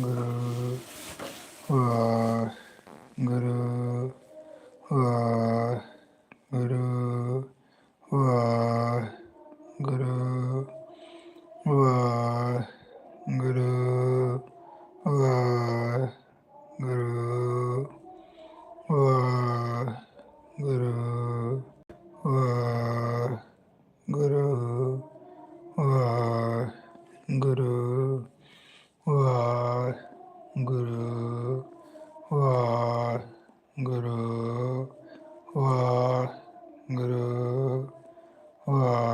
Guru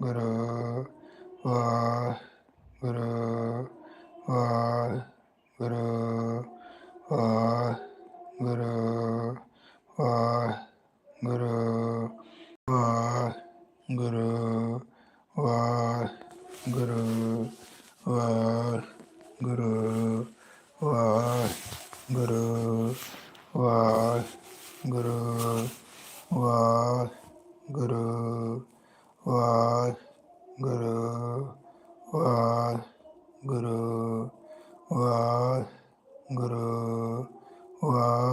ਗੁਰੂ ਗੁਰੂ ਗੁਰੂ ਗੁਰੂ ਗੁਰੂ ਗੁਰੂ ਵਾ ਗੁਰੂ ਵਾ ਗੁਰੂ ਵਾ ਗੁਰੂ ਵਾ ਗੁਰੂ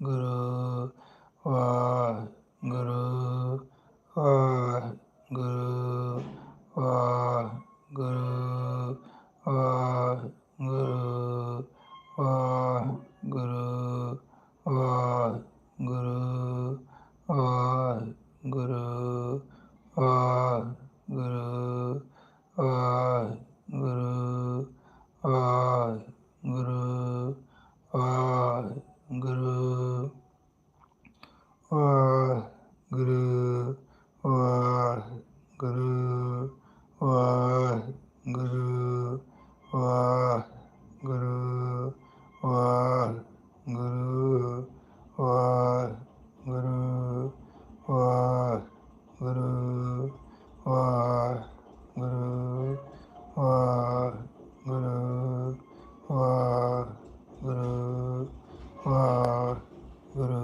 ぐる ஒரு